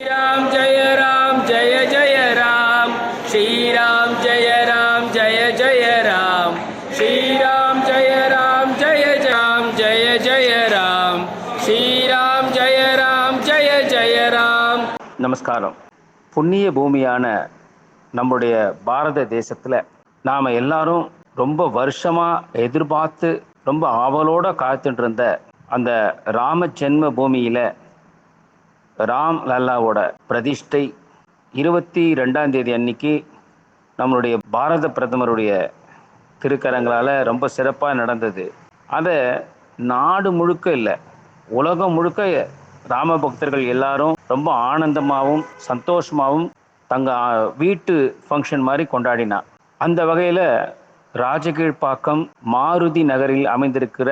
ராம் ஜெய ராம் ஜெய ஜெய ராம் ஸ்ரீராம் ஜெய ராம் ஜெய ஜெய ராம் ஸ்ரீராம் ஜெய ராம் ஜெய ராம் ஜெய ஜெய ராம் ஸ்ரீராம் ஜெய ராம் ஜெய ஜெய ராம் நமஸ்காரம். புண்ணிய பூமியான நம்முடைய பாரத தேசத்துல நாம எல்லாரும் ரொம்ப வருஷமா எதிர்பார்த்து ரொம்ப ஆவலோட காத்துட்டு இருந்த அந்த ராம ஜென்ம பூமியில் ராம் லல்லாவோட பிரதிஷ்டை இருபத்தி ரெண்டாம் தேதி அன்னைக்கு நம்மளுடைய பாரத பிரதமருடைய திருக்கரங்களால் ரொம்ப சிறப்பாக நடந்தது. அதை நாடு முழுக்க இல்லை உலகம் முழுக்க ராம பக்தர்கள் எல்லாரும் ரொம்ப ஆனந்தமாகவும் சந்தோஷமாகவும் தங்க வீட்டு ஃபங்க்ஷன் மாதிரி கொண்டாடினா. அந்த வகையில் ராஜகீழ்ப்பாக்கம் மாருதி நகரில் அமைந்திருக்கிற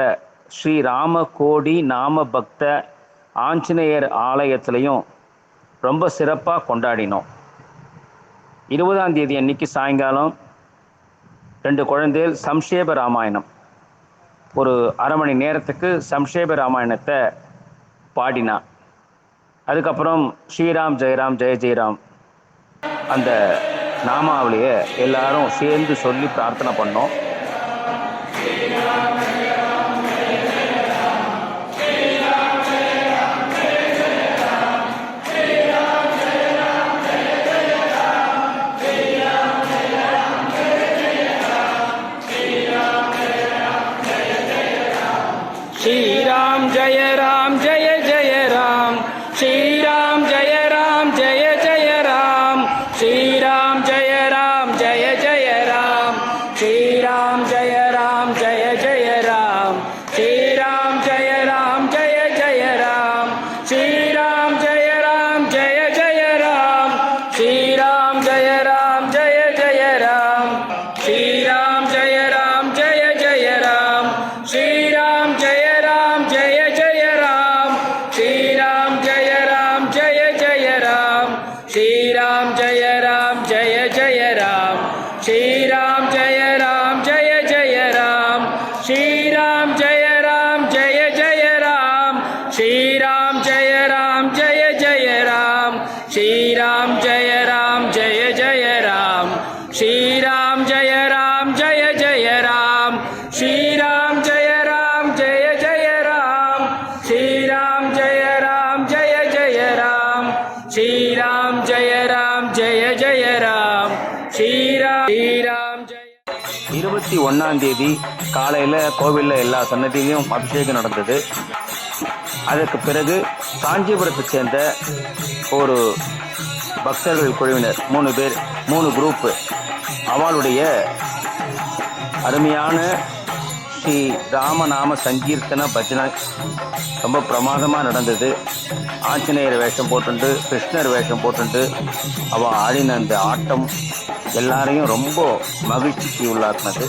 ஸ்ரீ ராம கோடி நாம பக்த ஆஞ்சநேயர் ஆலயத்திலையும் ரொம்ப சிறப்பாக கொண்டாடினோம். இருபதாம் தேதி அன்னைக்கு சாயங்காலம் ரெண்டு குழந்தைகள் சம்ஷேப ராமாயணம். ஒரு அரை மணி நேரத்துக்கு சம்ஷேப ராமாயணத்தை பாடினா. அதுக்கப்புறம் ஸ்ரீராம் ஜெயராம் ஜெய ஜெயராம் அந்த நாமாவளியை எல்லாரும் சேர்ந்து சொல்லி பிரார்த்தனை பண்ணோம். Jay Ram, Jay Jay Ram, Shri Ram, Jay Ram, Jay Jay Ram, Shri Ram, Jay Ram, Jay Jay Ram, Shri Ram, Jay இருபத்தி ஒன்றாம் தேதி காலையில் கோவிலில் எல்லா சன்னதியிலையும் அபிஷேகம் நடந்தது. அதற்கு பிறகு காஞ்சிபுரத்தை சேர்ந்த ஒரு பக்தர்கள் குழுவினர் மூணு பேர் மூணு குரூப்பு அவளுடைய அருமையான ஸ்ரீ ராமநாம சங்கீர்த்தன பஜனை ரொம்ப பிரமாதமாக நடந்தது. ஆஞ்சநேயர் வேஷம் போட்டுண்டு கிருஷ்ணர் வேஷம் போட்டுண்டு அவள் ஆடின அந்த ஆட்டம் எல்லாரையும் ரொம்ப மகிழ்ச்சிக்கு உள்ளாக்குனது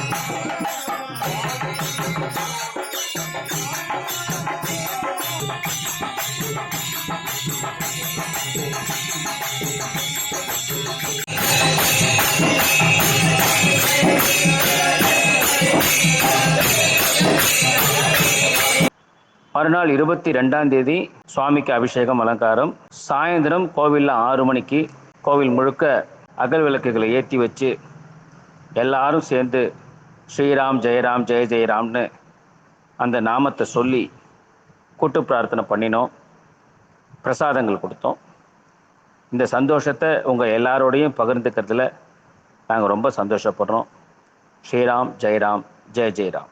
மறுநாள் இருபத்தி ரெண்டாம் தேதி சுவாமிக்கு அபிஷேகம் அலங்காரம். சாயந்தரம் கோவிலில் ஆறு மணிக்கு கோவில் முழுக்க அகல் விளக்குகளை ஏற்றி வச்சு எல்லாரும் சேர்ந்து ஸ்ரீராம் ஜெயராம் ஜெய ஜெயராம்னு அந்த நாமத்தை சொல்லி கூட்டு பிரார்த்தனை பண்ணினோம். பிரசாதங்கள் கொடுத்தோம். இந்த சந்தோஷத்தை உங்கள் எல்லாரோடையும் பகிர்ந்துக்கிறதுல நாங்கள் ரொம்ப சந்தோஷப்படுறோம். ஸ்ரீராம் ஜெயராம் ஜெய ஜெயராம்.